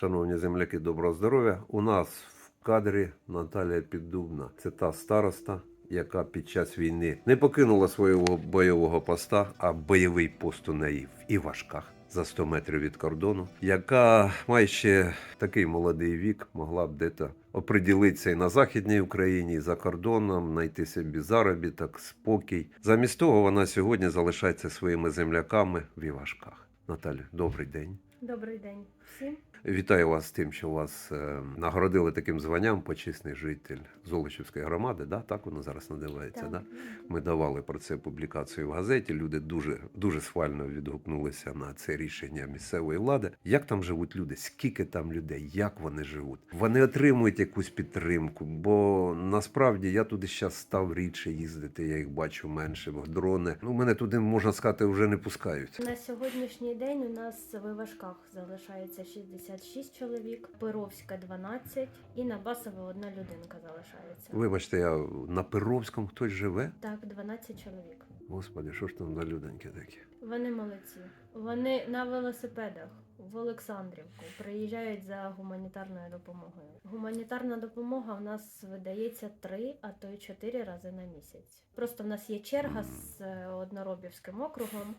Шановні земляки, доброго здоров'я. У нас в кадрі Наталія Піддубна. Це та староста, яка під час війни не покинула свого бойового поста, а бойовий пост у неї в Івашках. За 100 метрів від кордону, яка має ще такий молодий вік, могла б дето оприділитися і на західній Україні, і за кордоном, знайти собі заробіток, спокій. Замість того, вона сьогодні залишається своїми земляками в Івашках. Наталю, добрий день. Добрий день всім. Вітаю вас з тим, що вас е, нагородили таким званням почесний житель Золочівської громади. Да? Так воно зараз називається. Да? Ми давали про це публікацію в газеті. Люди дуже дуже схвально відгукнулися на це рішення місцевої влади. Як там живуть люди? Скільки там людей? Як вони живуть? Вони отримують якусь підтримку. Бо насправді я туди зараз став рідше їздити. Я їх бачу менше, бо дрони. Ну мене туди можна сказати вже не пускають. На сьогоднішній день у нас в Івашках залишається 66 чоловік, Перовська 12 і на Басово одна людинка залишається. Вибачте, я на Перовському хтось живе. Так, 12 чоловік. Господи, що ж там за люденьки такі? Вони молодці. Вони на велосипедах в Олександрівку приїжджають за гуманітарною допомогою. Гуманітарна допомога в нас видається три, а то й чотири рази на місяць. Просто в нас є черга з е, одноробівським округом.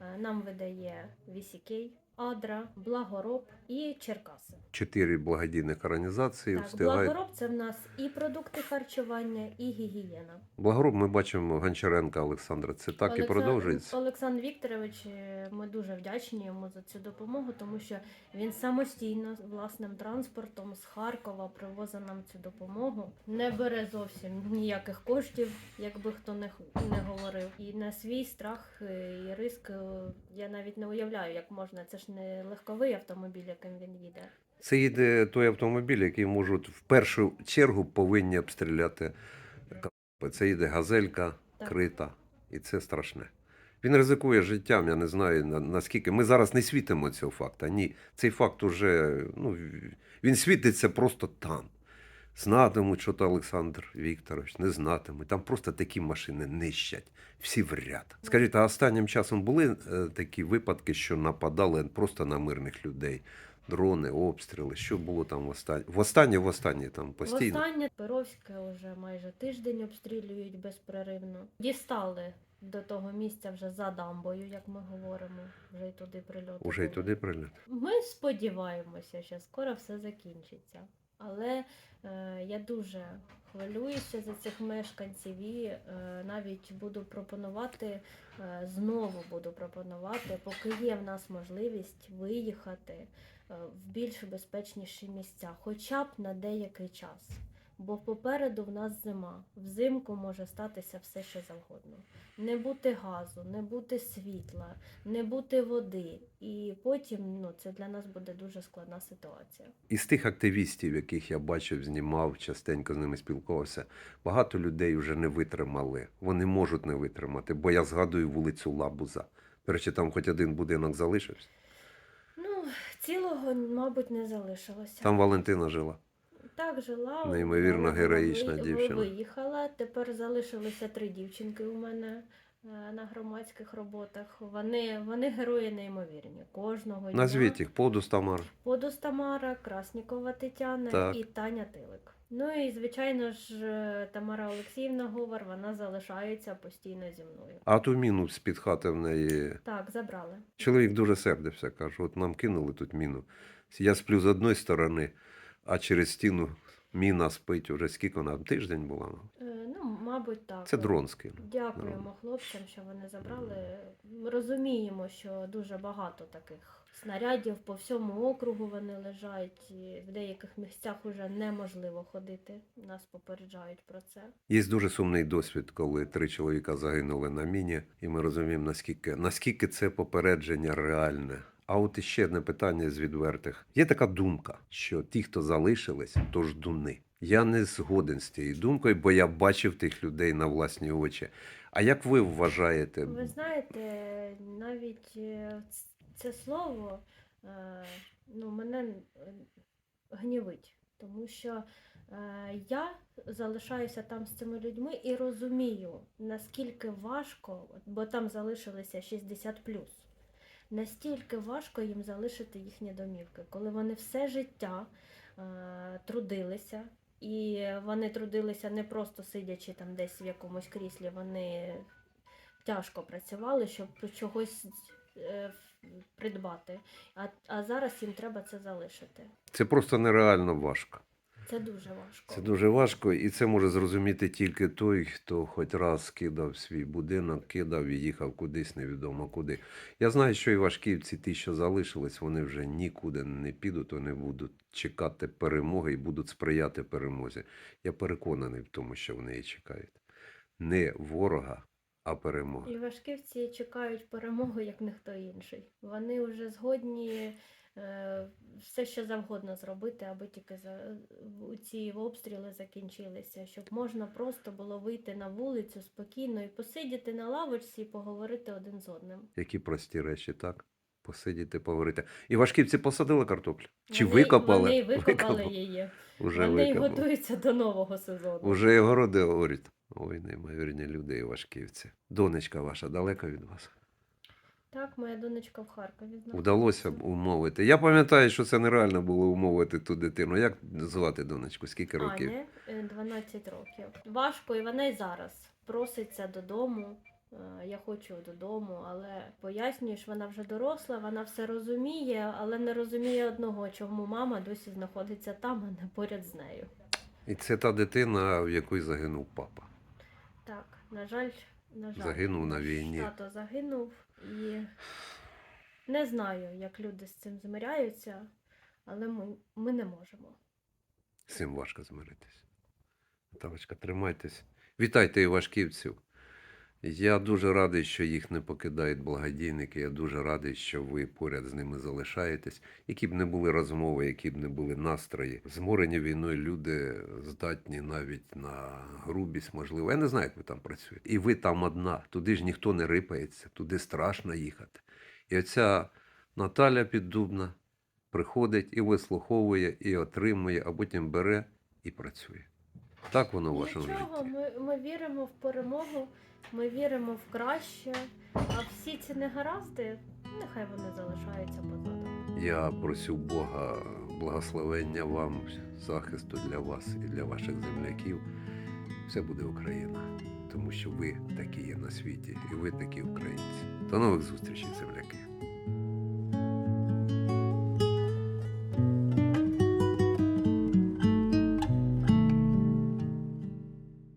Е, Нам видає Вісікей, Адра, Благороб і Черкаси. Чотири благодійних організації Так, встигають. Благороб це в нас і продукти харчування, і гігієна. Благороб ми бачимо Гончаренка Олександра. Це так і продовжується. Олександр Вікторович, е, ми дуже вдячні йому за цю допомогу, тому що він самостійно власним транспортом з Харкова привозить нам цю допомогу. Не бере зовсім ніяких коштів, якби хто не, х- не говорив. І на свій страх е, і риск е, я навіть не уявляю, як можна. Це ж не легковий автомобіль, яким він їде. Це їде той автомобіль, який можуть в першу чергу повинні обстріляти. капи. Це їде газелька, Так. крита, і це страшне. Він ризикує життям, я не знаю на- наскільки. Ми зараз не світимо цього факта. Ні, цей факт уже ну, він світиться просто там. Знатимуть, що то Олександр Вікторович, не знатимуть. Там просто такі машини нищать, всі в ряд. Скажіть, а останнім часом були е, такі випадки, що нападали просто на мирних людей? Дрони, обстріли, що було там в останнє? В останнє, в останнє там постійно. Востаннє Перовське вже майже тиждень обстрілюють безперервно. Дістали до того місця вже за дамбою, як ми говоримо. Вже й туди прильоти. Уже й туди приліт. Ми сподіваємося, що скоро все закінчиться. Але е, я дуже хвилююся за цих мешканців і е, навіть буду пропонувати, е, знову буду пропонувати, поки є в нас можливість виїхати е, в більш безпечніші місця, хоча б на деякий час. Бо попереду в нас зима. Взимку може статися все, що завгодно. Не бути газу, не бути світла, не бути води. І потім ну, це для нас буде дуже складна ситуація. Із тих активістів, яких я бачив, знімав, частенько з ними спілкувався, багато людей вже не витримали. Вони можуть не витримати, бо я згадую вулицю Лабуза. До речі, там хоч один будинок залишився. Ну, цілого, мабуть, не залишилося. Там Валентина жила. Так жила. Неймовірно героїчна ви- дівчина. Виїхала. Тепер залишилися три дівчинки у мене е, на громадських роботах. Вони, вони герої неймовірні. Кожного дня. Назвіть їх Подус Тамар. Подус Тамара, Краснікова Тетяна Так. і Таня Тилик. Ну і звичайно ж е, Тамара Олексіївна Говор, вона залишається постійно зі мною. А ту міну з-під хати в неї. Так, забрали. Чоловік дуже сердився, каже: от нам кинули тут міну. Я сплю з одної сторони, а через стіну міна спить уже скільки вона тиждень була. Е, Ну, мабуть, так. Це дрон скинув. Дякуємо хлопцям, що вони забрали. Ми розуміємо, що дуже багато таких снарядів по всьому округу вони лежать. І в деяких місцях уже неможливо ходити. Нас попереджають про це. Є дуже сумний досвід, коли три чоловіка загинули на міні, і ми розуміємо, наскільки, наскільки це попередження реальне. А от іще одне питання з відвертих. Є така думка, що ті, хто залишились, то ждуни. Я не згоден з цією думкою, бо я бачив тих людей на власні очі. А як ви вважаєте? Ви знаєте, навіть е, це слово е, ну, мене е, гнівить, тому що я залишаюся там з цими людьми і розумію, наскільки важко, бо там залишилися 60 настільки важко їм залишити їхні домівки, коли вони все життя е, трудилися. І вони трудилися не просто сидячи там десь в якомусь кріслі, вони тяжко працювали, щоб чогось е, придбати. А, а зараз їм треба це залишити. Це просто нереально важко. Це дуже важко. Це дуже важко, і це може зрозуміти тільки той, хто хоч раз кидав свій будинок, кидав і їхав кудись, невідомо куди. Я знаю, що і важківці, ті, що залишились, вони вже нікуди не підуть, вони будуть чекати перемоги і будуть сприяти перемозі. Я переконаний в тому, що вони її чекають. Не ворога, а перемоги. І важківці чекають перемоги, як ніхто інший. Вони вже згодні все, що завгодно зробити, аби тільки ці обстріли закінчилися, щоб можна просто було вийти на вулицю спокійно і посидіти на лавочці і поговорити один з одним. Які прості речі, так? Посидіти, поговорити. І важківці посадили картоплю? Чи Вони- викопали? Вони викопали її. Уже вони викопали. готуються до нового сезону. Уже і городи говорять. Ой, неймовірні люди і важківці. Донечка ваша далека від вас. Так, моя донечка в Харкові знаходиться. Вдалося б умовити. Я пам'ятаю, що це нереально було умовити ту дитину. Як звати донечку? Скільки років? Аня, е, 12 років. Важко, і вона й зараз проситься додому. Е, Я хочу додому, але пояснюєш, вона вже доросла, вона все розуміє, але не розуміє одного, чому мама досі знаходиться там, а не поряд з нею. І це та дитина, в якої загинув папа. Так, на жаль, на жаль, Загинув на війні. Тато загинув і не знаю, як люди з цим змиряються, але ми, ми не можемо. Цим важко змиритись. Тавочка, тримайтесь. Вітайте і важківців. Я дуже радий, що їх не покидають благодійники. Я дуже радий, що ви поряд з ними залишаєтесь. Які б не були розмови, які б не були настрої. Зморені війною люди здатні навіть на грубість, можливо. Я не знаю, як ви там працюєте. І ви там одна. Туди ж ніхто не рипається, туди страшно їхати. І оця Наталя Піддубна приходить і вислуховує, і отримує, а потім бере і працює. Так воно в вашому Нічого, житті. ми, ми віримо в перемогу, ми віримо в краще, а всі ці негаразди, нехай вони залишаються позаду. Я просю Бога благословення вам, захисту для вас і для ваших земляків. Все буде Україна, тому що ви такі є на світі, і ви такі українці. До нових зустрічей, земляки.